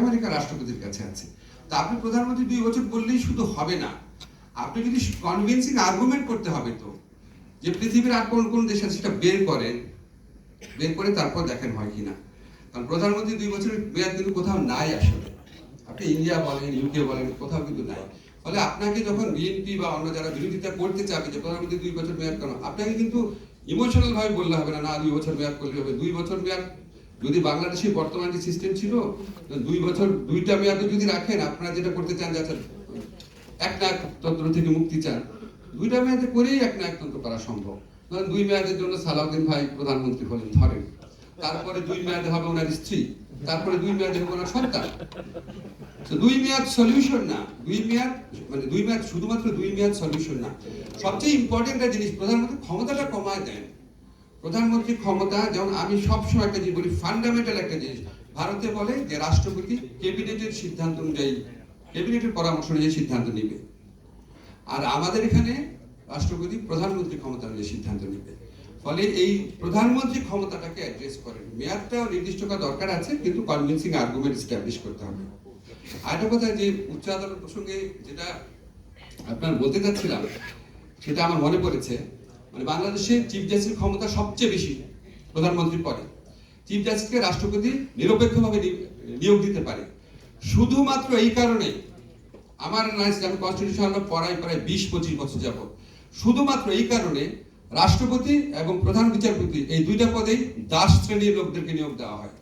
আমেরিকার রাষ্ট্রপতির কাছে আছে। তা আপনি প্রধানমন্ত্রী দুই বছর বললেই শুধু হবে না। আপনি যদি কনভিন্সিং আর্গুমেন্ট করতে হবে তো, যে পৃথিবীর আর কোন কোন দেশ আছে সেটা বের করেন বের করে তারপর দেখেন হয় কিনা। কারণ প্রধানমন্ত্রী দুই বছরের মেয়াদ কিন্তু কোথাও নাই আসলে। আপনি ইন্ডিয়া বলেন ইউকে বলেন, কোথাও কিন্তু নাই। ফলে আপনাকে যখন বিএনপি বা অন্য যারা বিরোধিতা করতে চাবে যে প্রধানমন্ত্রী দুই বছর মেয়াদ কেন, আপনাকে কিন্তু ইমোশনাল ভাবে বললে হবে না না, দুই বছর মেয়াদ করলে হবে। দুই বছর মেয়াদ যদি বাংলাদেশের বর্তমান যে সিস্টেম ছিল দুই বছর দুইটা মেয়াদও যদি রাখেন আপনারা যেটা করতে চান যে আচ্ছা, এক নায়কতন্ত্র থেকে মুক্তি চান দুইটা মেয়াদে করেই এক নায়কতন্ত্র করা সম্ভব। ধরেন দুই মেয়াদের জন্য সালাউদ্দিন ভাই প্রধানমন্ত্রী হলেন ধরেন। তারপরে দুই মেয়াদে হবে ওনার স্ত্রী তারপরে দুই মেয়াদে হবে ওনার সন্তান। দুই মেয়াদ সলিউশন না দুই মেয়াদ মানে দুই মেয়াদ শুধুমাত্র দুই মেয়াদ সলিউশন না। সবচেয়ে ইম্পর্টেন্ট একটা জিনিস প্রধানমন্ত্রী ক্ষমতাটা কমায় দেন। প্রধানমন্ত্রী ক্ষমতা যেমন আমি সবসময় একটা জিনিস বলি ফান্ডামেন্টাল একটা জিনিস। ভারতে বলে যে রাষ্ট্রপতি ক্যাবিনেটের সিদ্ধান্ত অনুযায়ী ক্যাবিনেটের পরামর্শ অনুযায়ী সিদ্ধান্ত নেবে। আর আমাদের এখানে রাষ্ট্রপতি প্রধানমন্ত্রী ক্ষমতা অনুযায়ী সিদ্ধান্ত নেবে। ফলে এই প্রধানমন্ত্রী ক্ষমতাটাকে অ্যাড্রেস করেন। মেয়াদটা নির্দিষ্ট করা দরকার আছে, কিন্তু কনভিন্সিং আর্গুমেন্ট স্ট্যাবলিশ করতে হবে। আরেকটা কথা যে, উচ্চ আদালত প্রসঙ্গে যেটা আপনার বলতে চাচ্ছিলাম, সেটা আমার মনে পড়েছে মানে বাংলাদেশের চিফ জাস্টিসের ক্ষমতা সবচেয়ে বেশি প্রধানমন্ত্রীর পরে চিফ জাস্টিসকে রাষ্ট্রপতি নিরপেক্ষভাবে নিয়োগ দিতে পারে। শুধুমাত্র এই কারণে আমার নাইস আমি কনস্টিটিউশন পড়াই প্রায় বিশ, পঁচিশ বছর যাব শুধুমাত্র এই কারণে রাষ্ট্রপতি এবং প্রধান বিচারপতি এই দুইটা পদেই দাস শ্রেণির লোকদেরকে নিয়োগ দেওয়া হয়।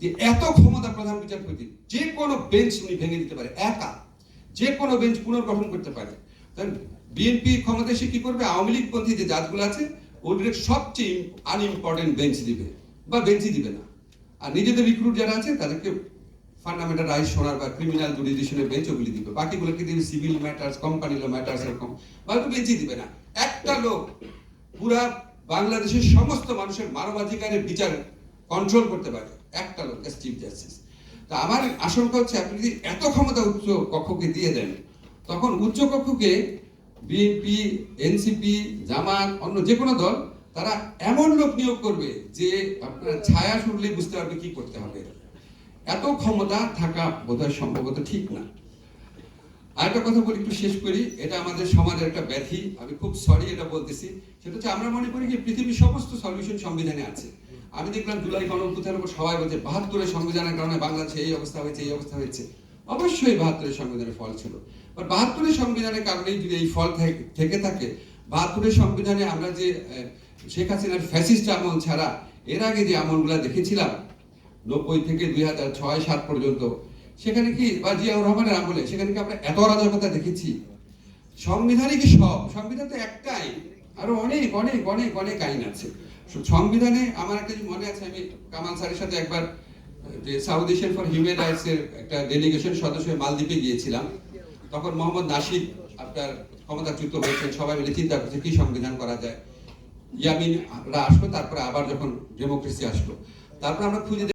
যে এত ক্ষমতা প্রধান বিচারপতি যে কোনো বেঞ্চ উনি ভেঙে দিতে পারে, একা। যে কোনো বেঞ্চ পুনর্গঠন করতে পারে। বিএনপি ক্ষমতা এসে কি করবে? আওয়ামী লীগ পন্থী যে জাজগুলো আছে ওদের সবচেয়ে আনইম্পর্টেন্ট বেঞ্চ দিবে বা বেঞ্চই দিবে না। আর নিজেদের রিক্রুট যারা আছে, তাদেরকে ফান্ডামেন্টাল রাইট শোনার বা ক্রিমিনাল জুডিশনের বেঞ্চ ওগুলি দিবে। বাকিগুলোকে দিবে civil matters company law matters এরকম। বা তো বেঞ্চই দিবে না। একটা লোক পুরা বাংলাদেশের সমস্ত মানুষের মানবাধিকারের বিচার কন্ট্রোল করতে পারে। একটা লোক চিফ জাস্টিস তা আমার আশঙ্কা হচ্ছে আপনি যদি এত ক্ষমতা উচ্চ কক্ষকে দিয়ে দেন তখন উচ্চ কক্ষকে বিএনপি, এনসিপি, জামাত, অন্য যে কোনো দল, তারা এমন লোক নিয়োগ করবে যে আপনার ছায়া শুনলে বুঝতে পারবে কি করতে হবে। এত ক্ষমতা থাকা বোধহয় সম্ভবত ঠিক না। আরেকটা কথা বলি, একটু শেষ করি। এটা আমাদের সমাজের একটা ব্যাধি। আমি খুব সরি এটা বলতেছি। সেটা হচ্ছে আমরা মনে করি যে পৃথিবীর সমস্ত সলিউশন সংবিধানে আছে। আমি দেখলাম জুলাই গণঅভ্যুত্থানের উপর সবাই বলছে, বাহাত্তরের সংবিধানের কারণে বাংলাদেশে এই অবস্থা হয়েছে, এই অবস্থা হয়েছে। অবশ্যই বাহাত্তরের সংবিধানের ফল ছিল। বাট বাহাত্তরের সংবিধানের কারণেই যদি এই ফল থেকে- থেকে, বাহাত্তরের সংবিধানে আমরা যে শেখ হাসিনার ফ্যাসিস্ট আমল ছাড়া এর আগে যে আমলগুলা দেখেছিলাম, নব্বই থেকে দুই হাজার ছয় সাত পর্যন্ত, সেখানে কি বা জিয়াউর রহমানের আমলে, সেখানে কি আমরা এত অরাজকতা দেখেছি? সংবিধানে কি সব? সংবিধান তো একটাই, আরও অনেক অনেক অনেক অনেক আইন আছে। সংবিধানে আমার একটা মনে আছে, আমি কামাল স্যারের সাথে একবার যে South Asian for human rights এর একটা ডেলিগেশন সদস্য মালদ্বীপে গিয়েছিলাম। তখন মোহাম্মদ নাসির আপনার ক্ষমতাচ্যুত হয়েছেন, সবাই মিলে চিন্তা করছে কি সংবিধান করা যায়। ইয়ামিনরা আসলো, তারপরে আবার যখন ডেমোক্রেসি আসলো। তারপর আমরা খুঁজে